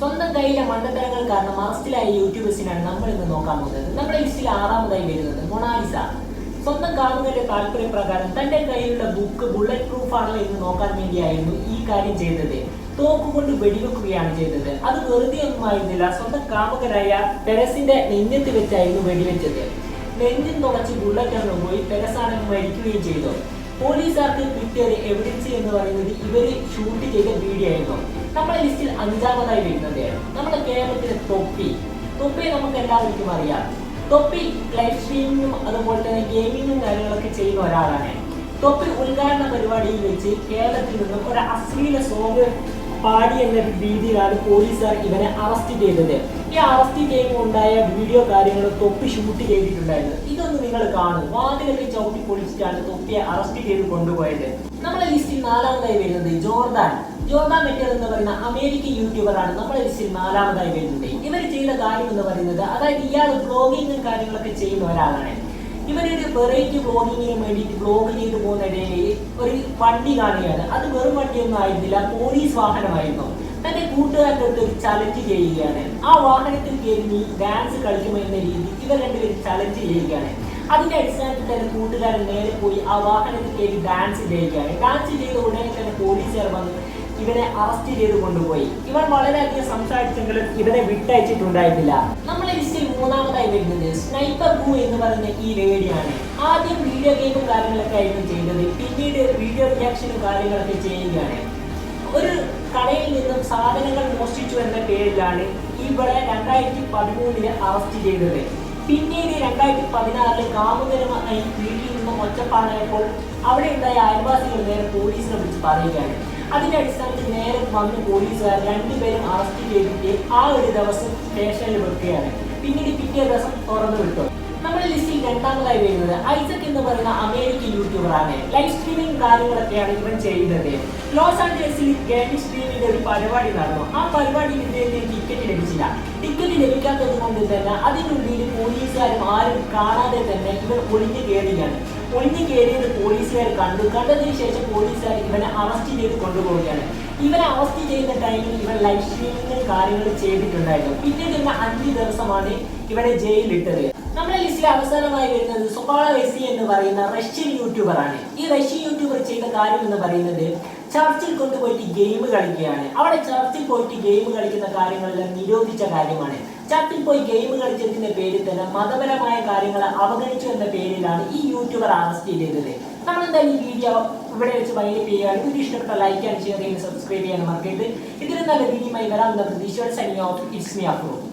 സ്വന്തം കയ്യിലെ മണ്ടത്തരങ്ങൾ കാരണം അറസ്റ്റിലായ യൂട്യൂബേഴ്സിനാണ് നമ്മൾ ഇന്ന് നോക്കാൻ പോകുന്നത്. നമ്മുടെ ലിസ്റ്റിൽ ആറാമതായി വരുന്നത് മൊണാലിസ. സ്വന്തം കാമുകന്റെ താല്പര്യപ്രകാരം തന്റെ കയ്യിലുള്ള ബുക്ക് ബുള്ളറ്റ് പ്രൂഫ് ആണോ എന്ന് നോക്കാൻ വേണ്ടിയായിരുന്നു ഈ കാര്യം ചെയ്തത്. തോക്കുകൊണ്ട് വെടിവെക്കുകയാണ് ചെയ്തത്. അത് വെറുതെ ഒന്നും ആയിരുന്നില്ല. സ്വന്തം കാമുകനായ പെരസിന്റെ നെഞ്ഞത്ത് വെച്ചായിരുന്നു വെടിവെച്ചത്. നെഞ്ചിൽ തുളച്ച് ബുള്ളറ്റ് അങ്ങ് പോയി പെരസാണെങ്കിൽ മരിക്കുകയും ചെയ്തു. പോലീസുകാർക്ക് കിട്ടിയ എവിഡൻസ് എന്ന് പറയുന്നത് ഇവർ ഷൂട്ട് ചെയ്ത വീഡിയോ ആയിരുന്നു. നമ്മുടെ ലിസ്റ്റിൽ അഞ്ചാമതായി വരുന്നത് നമ്മുടെ കേരളത്തിലെ തൊപ്പി. തൊപ്പി നമുക്ക് എല്ലാവർക്കും അറിയാം. തൊപ്പി ലൈവ് സ്ട്രീമിങ്ങും അതുപോലെ തന്നെ ഗെയിമിങ്ങും കാര്യങ്ങളൊക്കെ ചെയ്യുന്ന ഒരാളാണ്. തൊപ്പി ഉദ്ഘാടന പരിപാടിയിൽ വെച്ച് കേരളത്തിൽ നിന്നും ഒരു അശ്ലീല സോങ് പാടി എന്ന രീതിയിലാണ് പോലീസുകാർ ഇവനെ അറസ്റ്റ് ചെയ്തത്. ഈ അറസ്റ്റ് ചെയ്യുമ്പോൾ ഉണ്ടായ വീഡിയോ കാര്യങ്ങൾ തൊപ്പി ഷൂട്ട് ചെയ്തിട്ടുണ്ടായിരുന്നു. ഇതൊന്ന് നിങ്ങൾ കാണും. വാതിലൊക്കെ ചവിട്ടി പൊളിച്ചിട്ടാണ് തൊപ്പിയെ അറസ്റ്റ് ചെയ്ത് കൊണ്ടുപോയത്. നമ്മുടെ ലിസ്റ്റിൽ നാലാമതായി വരുന്നത് ജോർദാൻ. ജോർദാൻ മെറ്റർ എന്ന് പറയുന്ന അമേരിക്കൻ യൂട്യൂബറാണ് നമ്മുടെ ലിസ്റ്റിൽ നാലാമതായി വരുന്നത് ഇവർ ചെയ്ത കാര്യം എന്ന് പറയുന്നത് അതായത് ഇയാൾ ബ്ലോഗിങ്ങും കാര്യങ്ങളൊക്കെ ചെയ്യുന്ന ഒരാളാണ്. ഇവരൊരു വെറൈറ്റി ബ്ലോഗിങ്ങിന് വേണ്ടിയിട്ട് ബ്ലോഗ് ചെയ്തു ഇടയിൽ ഒരു വണ്ടി കാണുകയാണ്. അത് വെറും വണ്ടിയൊന്നും ആയിരുന്നില്ല പോലീസ് വാഹനമായിരുന്നു. തന്റെ കൂട്ടുകാരുടെ ഒരു ചലഞ്ച് ചെയ്യുകയാണ്. ആ വാഹനത്തിൽ കയറി ഡാൻസ് കളിക്കുമോ എന്ന രീതി ഇവർ രണ്ടുപേരും ചലഞ്ച് ചെയ്യുകയാണ്. അതിന്റെ അടിസ്ഥാനത്തിൽ തന്നെ കൂട്ടുകാരൻ നേരെ പോയി ആ വാഹനത്തിൽ കയറി ഡാൻസ് ചെയ്യുകയാണ്. ഡാൻസ് ചെയ്ത ഉടനെ തന്നെ പോലീസുകാർ വന്ന് ഇവനെ അറസ്റ്റ് ചെയ്ത് കൊണ്ടുപോയി. ഇവൻ വളരെയധികം സംസാരിച്ചെങ്കിലും ഇവനെ വിട്ടയച്ചിട്ടുണ്ടായിരുന്നില്ല നമ്മളെ ലിസ്റ്റിൽ മൂന്നാമതായി വരുന്നത് സ്നൈപ്പർ ബൂ എന്ന് പറയുന്ന ഈ ലേഡിയാണ് ആദ്യം വീഡിയോ ഗെയിമും കാര്യങ്ങളൊക്കെ ആയിരുന്നു ചെയ്തത്. പിന്നീട് വീഡിയോ റിയാക്ഷനും കാര്യങ്ങളൊക്കെ ചെയ്യുകയാണ്. ഒരു കടയിൽ നിന്നും സാധനങ്ങൾ മോഷ്ടിച്ചു എന്ന പേരിലാണ് ഇവിടെ രണ്ടായിരത്തി പതിമൂന്നിൽ അറസ്റ്റ് ചെയ്തത്. പിന്നീട് രണ്ടായിരത്തി പതിനാറിൽ കാമുകരമായി വീട്ടിൽ നിന്നും ഒറ്റപ്പാടായപ്പോൾ അവിടെ ഉണ്ടായ അയൽവാസികൾ നേരെ പോലീസിനെ വിളിച്ച് പറയുകയാണ്. അതിന്റെ അടിസ്ഥാനത്തിൽ നേരെ വന്ന് പോലീസുകാർ രണ്ടുപേരും അറസ്റ്റ് ചെയ്തിട്ട് ആ ഒരു ദിവസം സ്റ്റേഷനിൽ വെക്കുകയാണ്. പിന്നീട് പിറ്റേ ദിവസം തുറന്നു വിട്ടു. നമ്മുടെ ലിസ്റ്റിൽ രണ്ടാമതായി വരുന്നത് ഐസക് എന്ന് പറയുന്ന അമേരിക്കൻ യൂട്യൂബറാണ് ലൈവ് സ്ട്രീമിംഗ് കാര്യങ്ങളൊക്കെയാണ് ഇവൻ ചെയ്യുന്നത്. ലോസ് ആഞ്ചലസിൽ ഗെയിമിംഗ് സ്ട്രീമിന്റെ ഒരു പരിപാടി നടന്നു. ആ പരിപാടിയിൽ ഇദ്ദേഹത്തിന് ടിക്കറ്റ് ലഭിച്ചില്ല. ടിക്കറ്റ് ലഭിക്കാത്തത് കൊണ്ട് തന്നെ അതിനുള്ളിൽ പോലീസുകാരും ആരും കാണാതെ തന്നെ ഇവർ ഒളിഞ്ഞു കയറുകയാണ്. ഒളിഞ്ഞു കയറിയത് പോലീസുകാർ കണ്ടു. കണ്ടതിന് ശേഷം പോലീസുകാർ ഇവനെ അറസ്റ്റ് ചെയ്ത് കൊണ്ടുപോവുകയാണ്. ഇവനെ അറസ്റ്റ് ചെയ്യുന്ന ടൈമിൽ ഇവൻ ലൈഫ് സ്ട്രീമിംഗ് കാര്യങ്ങൾ ചെയ്തിട്ടുണ്ടായിരുന്നു. പിന്നീട് തന്നെ അഞ്ച് ദിവസമാണ് ഇവനെ ജയിലിലിട്ടത്. നമ്മുടെ ലിസ്റ്റിൽ അവസാനമായി വരുന്നത് സുബാള വെസി എന്ന് പറയുന്ന റഷ്യൻ യൂട്യൂബർ ആണ്. ഈ റഷ്യൻ യൂട്യൂബർ ചെയ്ത കാര്യം എന്ന് പറയുന്നത് ചർച്ചിൽ കൊണ്ടുപോയിട്ട് ഗെയിം കളിക്കുകയാണ്. അവിടെ ചർച്ചിൽ പോയിട്ട് ഗെയിം കളിക്കുന്ന കാര്യങ്ങളെല്ലാം നിരോധിച്ച കാര്യമാണ്. ചർച്ചിൽ പോയി ഗെയിം കളിച്ചതിന്റെ പേരിൽ തന്നെ മതപരമായ കാര്യങ്ങൾ അവഗണിച്ചു എന്ന പേരിലാണ് ഈ യൂട്യൂബർ അറസ്റ്റ് ചെയ്തത്. നമ്മൾ എന്തായാലും ഈ വീഡിയോ ഇവിടെ വെച്ച് വൈകിട്ട് ചെയ്യുകയാണ് വീഡിയോ ഇഷ്ടപ്പെട്ട ലൈക്ക് ആൻഡ് ഷെയർ ചെയ്യാൻ സബ്സ്ക്രൈബ് ചെയ്യാൻ മറക്കരുത്. ഇതിന് നല്ല രീതിയുമായി വരാമെന്ന പ്രതീക്ഷയോടെ സൈനിങ് ഇറ്റ്സ് മീ അപ്രൂവ്